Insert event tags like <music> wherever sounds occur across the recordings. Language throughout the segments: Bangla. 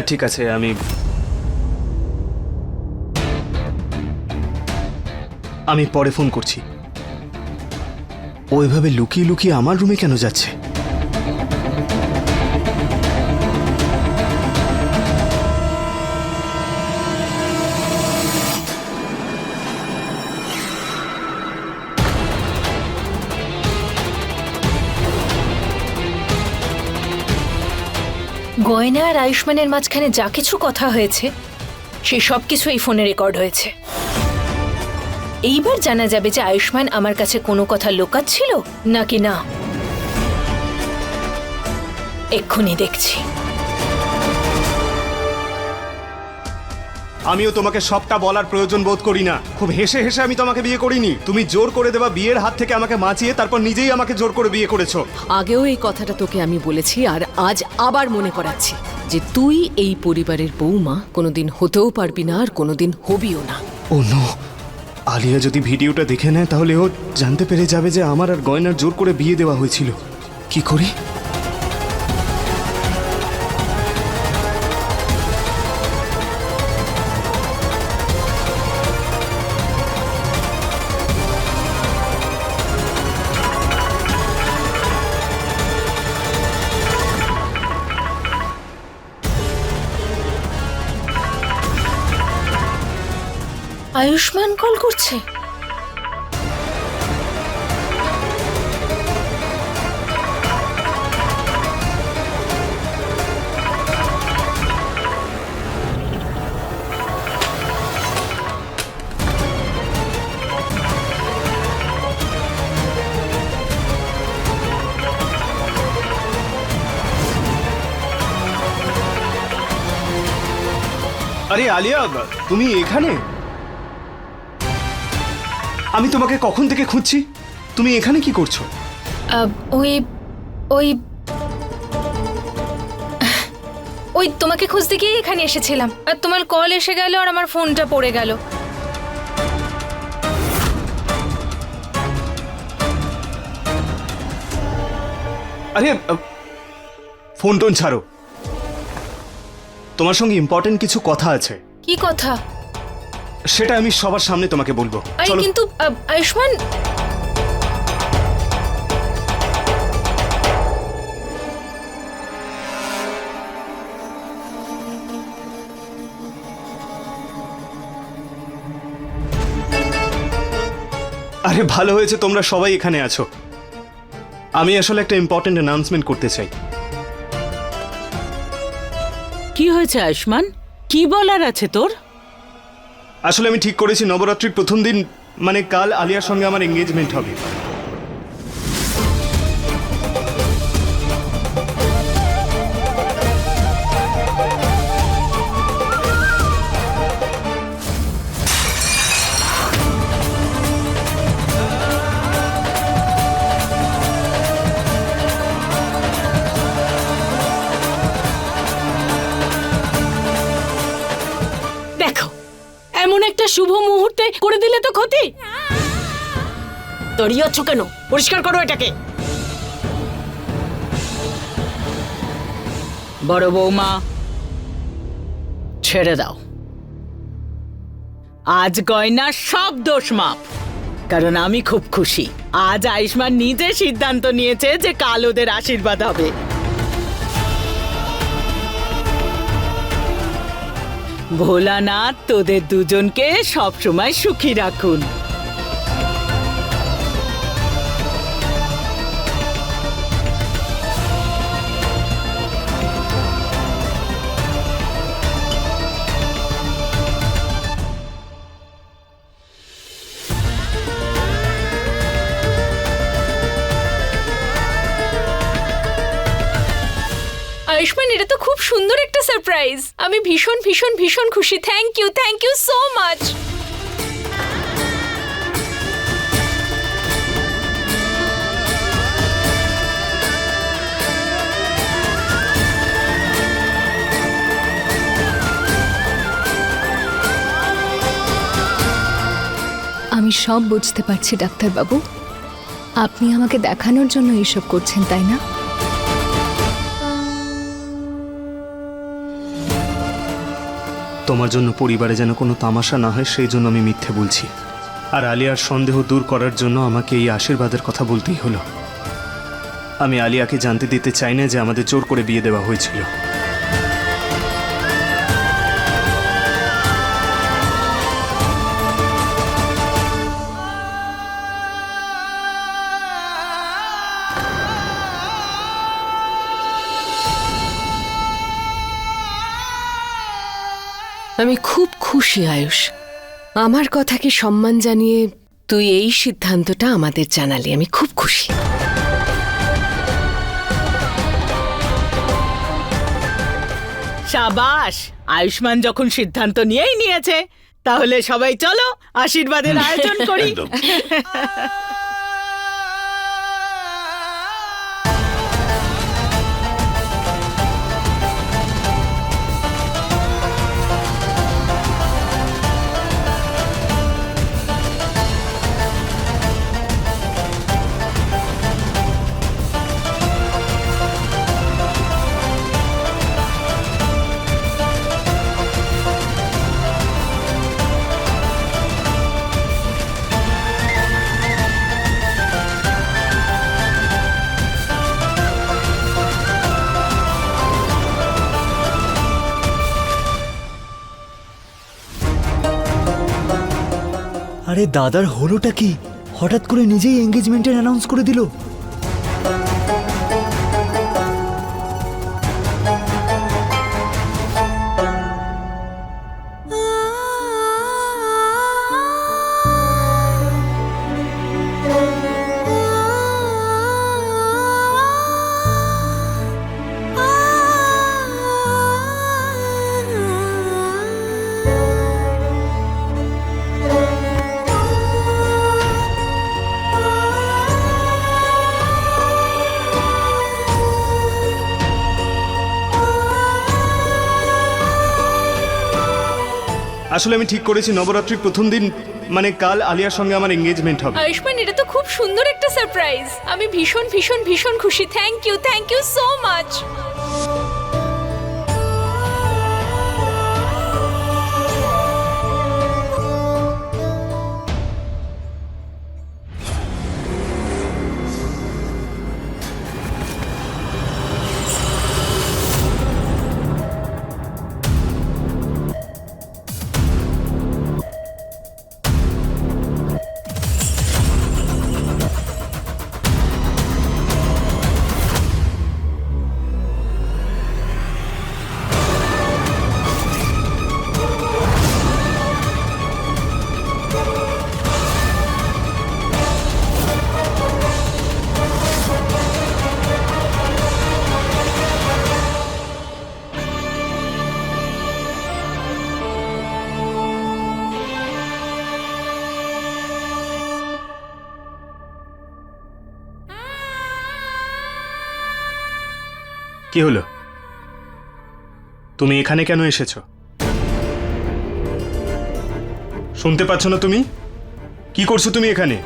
হ্যাঁ ঠিক আছে, আমি আমি পরে ফোন করছি। ওইভাবে লুকিয়ে লুকিয়ে আমার রুমে কেন যাচ্ছে? গয়না আর আয়ুষ্মানের মাঝখানে যা কিছু কথা হয়েছে সেই সব কিছু এই ফোনে রেকর্ড হয়েছে। এইবার জানা যাবে যে আয়ুষ্মান আমার কাছে কোনো কথা লোকাচ্ছিল নাকি না। এক্ষুনি দেখছি। আমিও তোমাকে সবটা বলার প্রয়োজন বোধ করি না। খুব হেসে হেসে আমি তোমাকে বিয়ে করিনি। তুমি জোর করে দেওয়া বিয়ের হাত থেকে আমাকে বাঁচিয়ে তারপর নিজেই আমাকে জোর করে বিয়ে করেছ। আগেও এই কথাটা তোকে আমি বলেছি আর আজ আবার মনে করাচ্ছি যে তুই এই পরিবারের বৌমা কোনোদিন হতেও পারবি না আর কোনোদিন হবিও না। ও নো আলিয়া যদি ভিডিওটা দেখে নেয় তাহলে ও জানতে পেরে যাবে যে আমার আর গয়নার জোর করে বিয়ে দেওয়া হয়েছিল। কি করি? আয়ুষ্মান কল করছে। আরে আলিয়া তুমি এখানে? আমি তোমাকে কখন থেকে খুঁজছি? তুমি এখানে কি করছ? ওই ওই ওই তোমাকে খুঁজতে গিয়ে এখানে এসেছিলাম। আর তোমার কল এসে গেল আর আমার ফোনটা পড়ে গেল। আরে ফোন টোন ছাড়ো। তোমার সঙ্গে ইম্পর্টেন্ট কিছু কথা আছে। কি কথা? সেটা আমি সবার সামনে তোমাকে বলব। আরে চলো। কিন্তু আয়ুষ্মান! আরে ভালো হয়েছে তোমরা সবাই এখানে আছো। আমি আসলে একটা ইম্পর্টেন্ট অ্যানাউন্সমেন্ট করতে চাই। কি হয়েছে আয়ুষ্মান? কি বলার আছে তোর? আসলে আমি ঠিক করেছি নবরাত্রির প্রথম দিন মানে কাল আলিয়ার সঙ্গে আমার এঙ্গেজমেন্ট হবে। করে দিলে তো ক্ষতি। তরিয়াচ্ছ কেন? পরিষ্কার করো এটাকে। বড় বৌমা, ছেড়ে দাও। আজ গয়না সব দোষ মাপ। কারণ আমি খুব খুশি। আজ আয়ুষ্মান নিজে সিদ্ধান্ত নিয়েছে যে কাল ওদের আশীর্বাদ হবে। ভোলানাথ তোদের দুজনকে সবসময় সুখী রাখুন। সুন্দর একটা সারপ্রাইজ আমি ভীষণ ভীষণ ভীষণ খুশি। Thank you thank you so much আমি সব বুঝতে পারছি, ডাক্তারবাবু। আপনি আমাকে দেখানোর জন্য এইসব করছেন, তাই না? তোমার জন্য পরিবারে যেন কোনো তামাশা না হয়, সেই জন্য আমি মিথ্যে বলছি। আর আলিয়ার সন্দেহ দূর করার জন্য আমাকে এই আশীর্বাদের কথা বলতেই হলো। আমি আলিয়াকে জানতে দিতে চাই না যে আমাদের জোর করে বিয়ে দেওয়া হয়েছিল। আমি খুব খুশি আয়ুষ। আমার কথাকে সম্মান জানিয়ে তুই এই সিদ্ধান্তটা আমাদের জানালি। আমি খুব খুশি। সাবাস! আয়ুষ্মান যখন সিদ্ধান্ত নিয়েই নিয়েছে তাহলে সবাই চলো আশীর্বাদের আয়োজন করি। <laughs> আরে দাদার হলোটা কি? হঠাৎ করে নিজেই এঙ্গেজমেন্টের অ্যানাউন্স করে দিল? আসলে আমি ঠিক করেছি, নবরাত্রির প্রথম দিন মানে কাল আলিয়ার সঙ্গে আমার এঙ্গেজমেন্ট হবে। আয়ুষ্মান, এটা তো খুব সুন্দর একটা সারপ্রাইজ আমি ভীষণ ভীষণ ভীষণ খুশি। Thank you thank you so much কি হলো? তুমি এখানে কেন এসেছ? শুনতে পাচ্ছ না তুমি? কি করছ তুমি এখানে?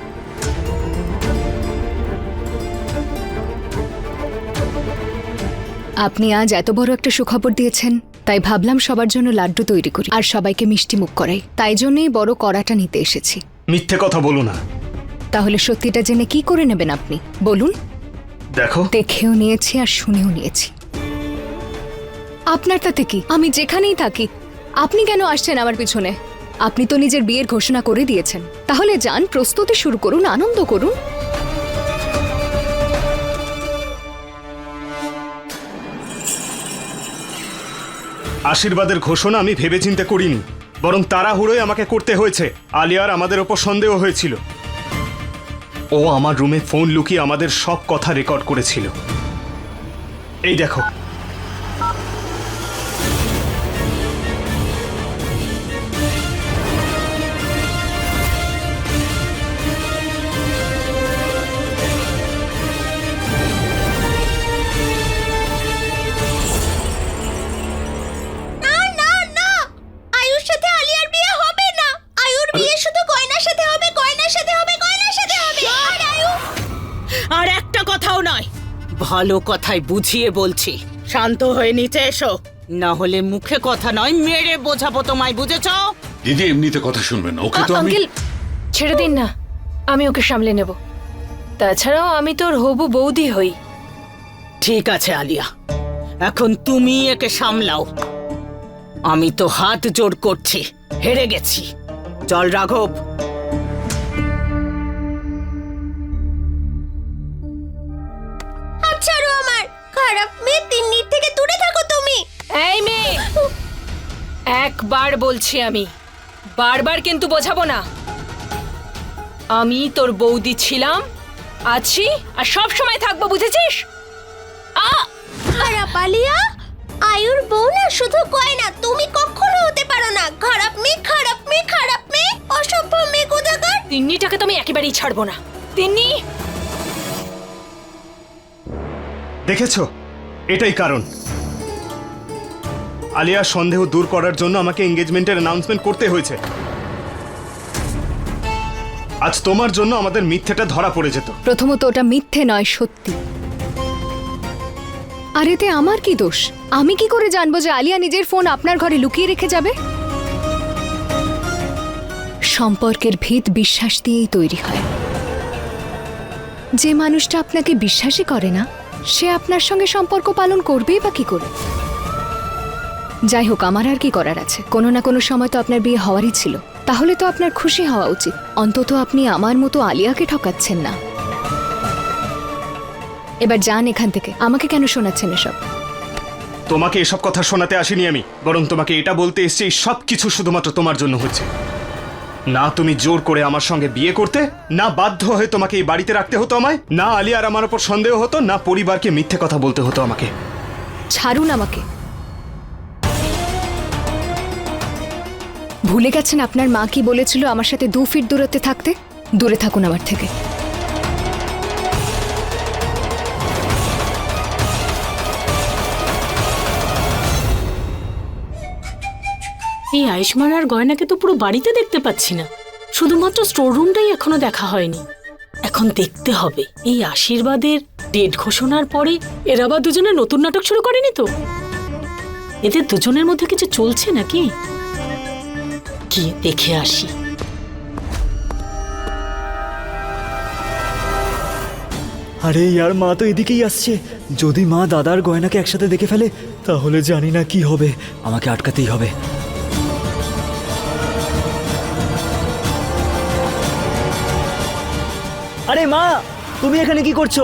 আপনি আজ এত বড় একটা সুখবর দিয়েছেন তাই ভাবলাম সবার জন্য লাড্ডু তৈরি করি আর সবাইকে মিষ্টি মুখ করাই। তাই জন্যই বড় কড়াটা নিতে এসেছি। মিথ্যে কথা বলো না। তাহলে সত্যিটা জেনে কি করে নেবেন আপনি? বলুন। দেখো। দেখেও নিয়েছি আর শুনেও নিয়েছি। আপনার তাতে কি? আমি যেখানেই থাকি, আপনি কেন আসছেন আমার পিছনে? আপনি তো নিজের বিয়ের ঘোষণা করে দিয়েছেন। তাহলে যান, প্রস্তুতি শুরু করুন, আনন্দ করুন। আশীর্বাদের ঘোষণা আমি ভেবেচিন্তে করিনি, বরং তাড়াহুড়োই আমাকে করতে হয়েছে। আলিয়ার আমাদের ওপর সন্দেহ হয়েছিল। ও আমার রুমে ফোন লুকিয়ে আমাদের সব কথা রেকর্ড করেছিল। এই দেখো। ভালো কথাই বুঝিয়ে বলছি। শান্ত হয়ে নিচে এসো। না হলে মুখে কথা নয় মেরে বোঝাবো তোমায় বুঝেছ? দিদি এমনিতে কথা শুনবেন না। ওকে তো আমি আঙ্কেল ছেড়ে দিন না। আমি ওকে সামলে নেব। তাছাড়াও আমি তোর হবু বৌদি হই। ঠিক আছে আলিয়া। এখন তুমি একে সামলাও। আমি তো হাত জোর করছি হেরে গেছি। চল রাঘব। একবার বলছি আমি বারবার কিন্তু বোঝাবো না। আমি তোর বৌদি ছিলাম আছি আর সব সময় থাকব বুঝেছিস? আলিয়া আয়ুর বউ না শুধু গয়না তুমি কখনো হতে পারো না। খারাপ মেয়ে খারাপ মেয়ে খারাপ মেয়ে অসভ্য মেয়ে কোথাকার? তিন্নিটাকে তো আমি একেবারেই ছাড়বো না। তিন্নি! দেখেছ? এটাই কারণ। আলিয়ার সন্দেহ দূর করার জন্য আমাকে এঙ্গেজমেন্টের অ্যানাউন্সমেন্ট করতে হয়েছে। আজ তোমার জন্য আমাদের মিথ্যেটা ধরা পড়ে যেত। প্রথমত ওটা মিথ্যে নয়, সত্যি। আর এতে আমার কি দোষ? আমি কি করে জানব যে আলিয়া নিজের ফোন আপনার ঘরে লুকিয়ে রেখে যাবে? সম্পর্কের ভিত বিশ্বাস দিয়েই তৈরি হয়। যে মানুষটা আপনাকে বিশ্বাসই করে না, সে আপনার সঙ্গে সম্পর্ক পালন করবেই বা কি করে? যাই হোক আমার আর কি করার আছে? কোনো না কোনো সময় তো আপনার বিয়ে হওয়ারই ছিল। তাহলে তো আপনার খুশি হওয়া উচিত। অন্তত আপনি আমার মতো আলিয়াকে ঠকাচ্ছেন না। এবার যান এখান থেকে। আমাকে কেন শোনাচ্ছেন এসব? তোমাকে এসব কথা শোনাতে আসিনি আমি। বরং তোমাকে এটা বলতে এসছি এই সব কিছু শুধুমাত্র তোমার জন্য হচ্ছে না তুমি জোর করে আমার সঙ্গে বিয়ে করতে না বাধ্য হয়ে তোমাকে এই বাড়িতে রাখতে হতো আমায় না আলিয়ার আমার ওপর সন্দেহ হতো না পরিবারকে মিথ্যে কথা বলতে হতো আমাকে। ছাড়ুন আমাকে। ভুলে গেছেন আপনার মা কি বলেছিল আমার সাথে দু ফিট দূরত্বে থাকতে? দূরে থাকুন আমার থেকে। এই আয়ুষ্মান আর গয়নাকে তো পুরো বাড়িতে দেখতে পাচ্ছি না। শুধুমাত্র স্টোর রুমটাই এখনও দেখা হয়নি। এখন দেখতে হবে। এই আশীর্বাদের ডেট ঘোষণার পরে এরা আবার দুজনে নতুন নাটক শুরু করেনি তো? এদের দুজনের মধ্যে কিছু চলছে নাকি? কি দেখে আসি? আরে ইয়ার মা তো এদিকেই আসছে। যদি মা দাদার গয়নাকে একসাথে দেখে ফেলে, তাহলে জানি না কি হবে। আমাকে আটকাতেই হবে। আরে মা, তুমি এখানে কি করছ?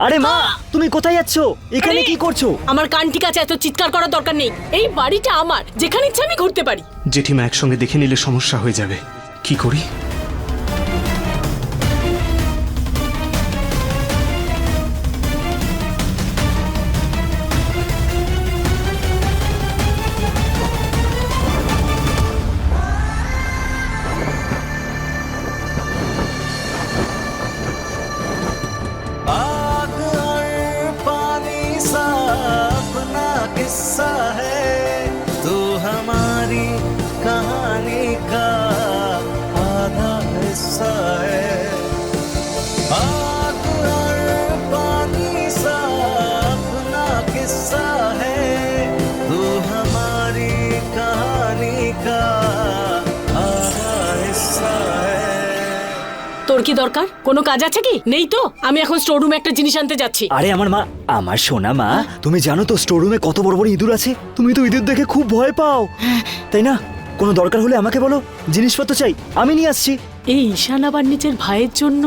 আরে মা তুমি কোথায় যাচ্ছ? এখানে আরে! কি করছ? আমার কানটি কাছে এত চিৎকার করার দরকার নেই। এই বাড়িটা আমার যেখানে ইচ্ছে আমি ঘুরতে পারি। জেঠিমা একসঙ্গে দেখে নিলে সমস্যা হয়ে যাবে। কি করি? তোর কি দরকার? কোনো কাজ আছে কি? নেই তো? আমি এখন স্টোর রুমে একটা জিনিস আনতে যাচ্ছি। আরে আমার মা আমার সোনা মা তুমি জানো তো স্টোর রুমে কত বড় বড় ইঁদুর আছে? তুমি তো ইঁদুর দেখে খুব ভয় পাও। তাই না? কোনো দরকার হলে আমাকে বলো। জিনিসপত্র চাই আমি নিয়ে আসছি। এই ঈশান আবার নিজের ভাইয়ের জন্য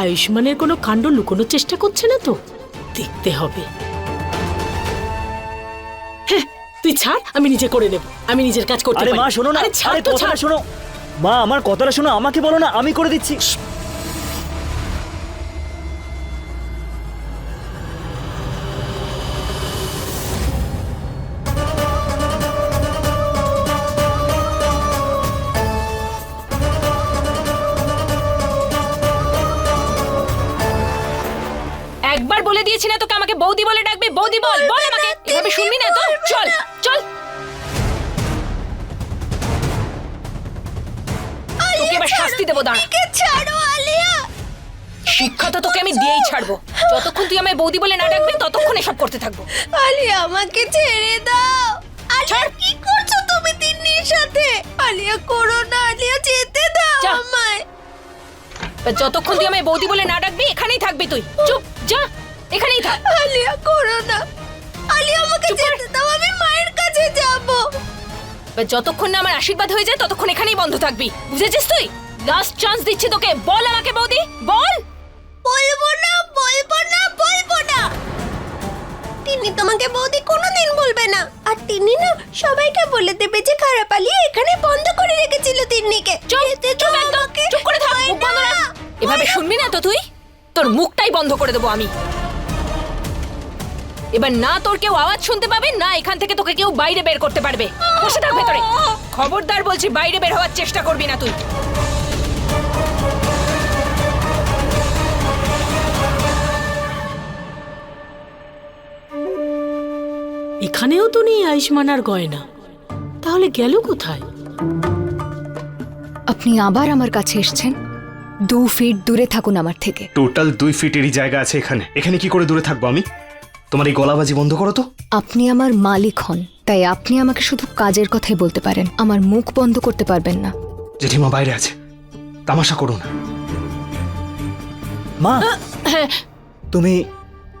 আয়ুষ্মানের কোনো কাণ্ড লুকোনোর চেষ্টা করছে না তো? দেখতে হবে। হ্যাঁ তুই ছাড় আমি নিজে করে নেব। আমি নিজের কাজ করতে আরে পারি। মা শোনো না। আরে ছাড় আরে তো ছাড়। শোনো। মা আমার কথাটা শোনো আমাকে বলো না আমি করে দিচ্ছি। বৌদি বল? বল আমাকে। এভাবে শুনবি না তো? চল চল। তোকে এবার শাস্তি দেবো দাঁড়া। কে ছাড়ো আলিয়া। শিক্ষা তো তোকে আমি দিয়েই ছাড়বো। যতক্ষণ তুই আমায় বৌদি বলে না ডাকবি ততক্ষণ এসব করতে থাকব। আলিয়া আমাকে ছেড়ে দাও। আলিয়া কি করছ তুমি তিন্নির সাথে? আলিয়া করো না আলিয়া যেতে দাও আমায়। যতক্ষণ তুই আমায় বৌদি বলে না ডাকবি এখানেই থাকবি তুই। চুপ যা। এখানেই থাক। আলিয়া করো না। আলিয়া আমাকে যেতে দাও আমি মায়ের কাছে যাব। যতক্ষণ না আমার আশীর্বাদ হয়ে যায় ততক্ষণ এখানেই বন্ধ থাকবি। বুঝেছিস তুই? লাস্ট চান্স দিচ্ছি তোকে। বল আমাকে বৌদি। বল! বলব না বলব না বলব না। তিনি তোমাকে বৌদি কোনোদিন বলবে না। আর তিনি না সবাইকে বলে দেবে যে খারাপ আলিয়া এখানে বন্ধ করে রেখেছিল তিন্নিকে। চুপ একদম। চুপ করে থাক মুখ বন্ধ না। রাখ। এভাবে শুনবি না তো তুই? তোর মুখটাই বন্ধ করে দেবো আমি। এবার না তোর কেউ আওয়াজ শুনতে পাবে না এখান থেকে তোকে কেউ বাইরে বের করতে পারবে। বসে থাক ভেতরে। খবরদার বলছি বাইরে বের হওয়ার চেষ্টা করবি না তুই। এখানেও তো নেই আয়ুষ্মান আর গয়না। তাহলে গেল কোথায়? আপনি আবার আমার কাছে এসছেন? দু ফিট দূরে থাকুন আমার থেকে। টোটাল দুই ফিটেরই জায়গা আছে এখানে। এখানে কি করে দূরে থাকব আমি? তোমার এই গলাবাজি বন্ধ করো তো। আপনি আমার মালিক হন তাই আপনি আমাকে শুধু কাজের কথাই বলতে পারেন। আমার মুখ বন্ধ করতে পারবেন না। জেঠিমা বাইরে আছে। তামাশা করো না। মা তুমি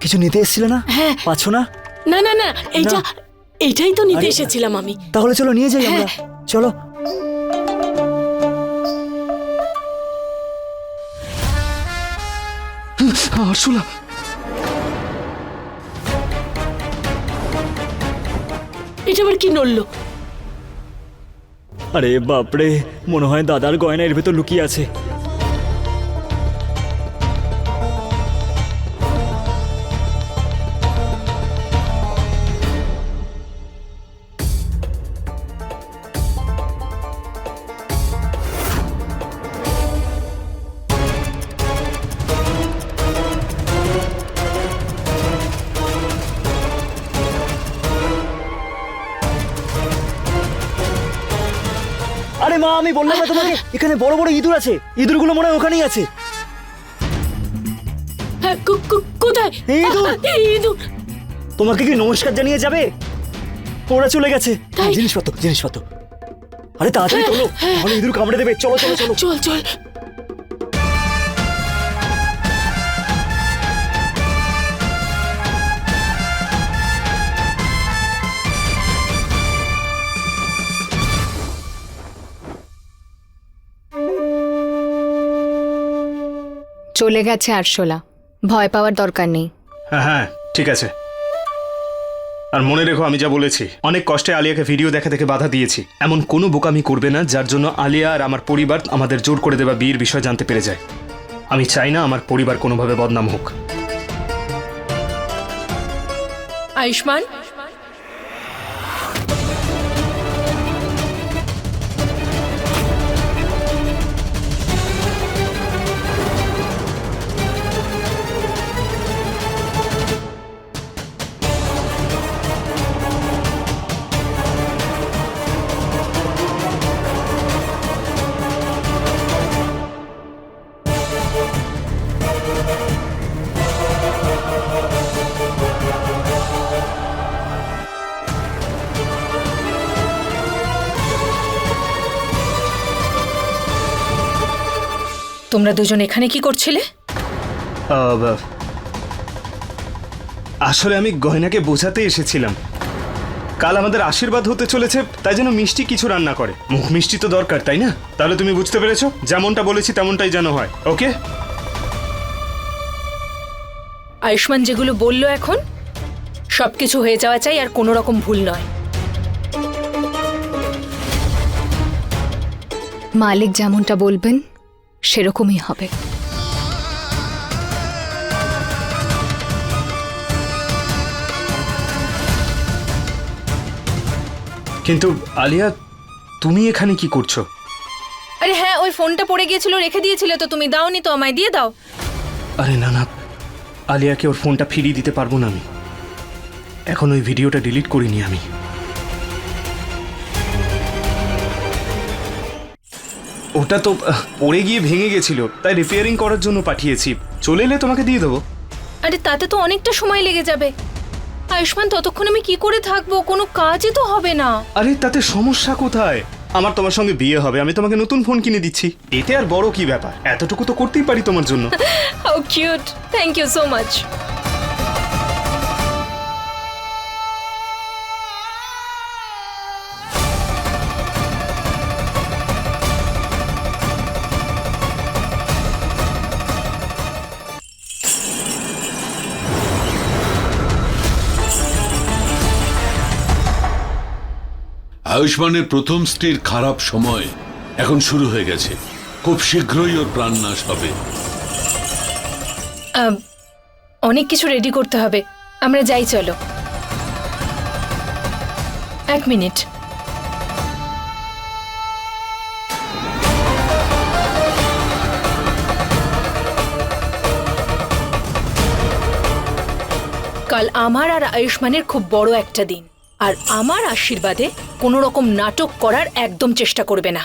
কিছু নিতে এসেছিলে না? হ্যাঁ। পাচ্ছ না? না না না এইটা। এইটাই তো নিতে আরে- এসেছিলাম আমি। তাহলে চলো নিয়ে যাই আমরা। চলো। আরশুলা এটা আবার কি নড়লো? আরে বাপরে মনে হয় দাদার গয়না এর ভেতর লুকিয়ে আছে। আমি বললাম না তোমাকে এখানে বড় বড় ইঁদুর আছে। ইঁদুরগুলো মনে হয় ওখানেই আছে। হ্যাঁ, কো- কো- কোথায়? ইঁদুর। ইঁদুর! তোমাকে কি নমস্কার জানিয়ে যাবে? ওরা চলে গেছে। জিনিসপত্র জিনিসপত্র। আরে তাড়াতাড়ি চলো তাহলে ইঁদুর কামড়ে দেবে। চলো চলো চলো। চল চল। চলে গেছে আরশোলা। ভয় পাওয়ার দরকার নেই। হ্যাঁ হ্যাঁ ঠিক আছে। আর মনে রেখো আমি যা বলেছি অনেক কষ্টে আলিয়াকে ভিডিও দেখা দেখে বাধা দিয়েছি। এমন কোনো বোকামি করবে না যার জন্য আলিয়া আর আমার পরিবার আমাদের জোর করে দেওয়া বিয়ের বিষয় জানতে পেরে যায়। আমি চাই না আমার পরিবার কোনোভাবে বদনাম হোক। আয়ুষ্মান? তোমরা দুজন এখানে কি করছিলে? আসলে আমি গয়নাকে বোঝাতে এসেছিলাম। কাল আমাদের আশীর্বাদ হতে চলেছে তাই যেন মিষ্টি কিছু রান্না করে। মুখ মিষ্টি তো দরকার তাই না? তাহলে তুমি বুঝতে পেরেছ যেমনটা বলেছি তেমনটাই যেন হয় ওকে? আয়ুষ্মান যেগুলো বলল এখন সবকিছু হয়ে যাওয়া চাই আর কোনো রকম ভুল নয়। মালিক যেমনটা বলবেন সেরকমই হবে। কিন্তু আলিয়া তুমি এখানে কি করছ? আরে হ্যাঁ ওই ফোনটা পড়ে গিয়েছিল রেখে দিয়েছিলে তো তুমি দাওনি তো আমায় দিয়ে দাও। আরে না না আলিয়াকে ওর ফোনটা ফিরিয়ে দিতে পারব না আমি। এখন ওই ভিডিওটা ডিলিট করিনি আমি। ওটা তো পড়ে গিয়ে ভেঙে গেছিল তাই রিপেয়ারিং করার জন্য পাঠিয়েছি। চলে এলে তোমাকে দিয়ে দেবো। আরে তাতে তো অনেকটা সময় লেগে যাবে। আয়ুষ্মান ততক্ষণ আমি কি করে থাকব? কোনো কাজই তো হবে না। আরে তাতে সমস্যা কোথায়? আমার তোমার সঙ্গে বিয়ে হবে আমি তোমাকে নতুন ফোন কিনে দিচ্ছি। এতে আর বড় কি ব্যাপার? এতটুকু তো করতেই পারি তোমার জন্য। How cute thank you so much আয়ুষ্মানের প্রথম স্ত্রীর খারাপ সময় এখন শুরু হয়ে গেছে। খুব শীঘ্রই ওর প্রাণ নাশ হবে। অনেক কিছু রেডি করতে হবে। আমরা যাই, চলো। এক মিনিট। কাল আমার আর আয়ুষ্মানের খুব বড় একটা দিন। আর আমার আশীর্বাদে কোনো রকম নাটক করার একদম চেষ্টা করবে না।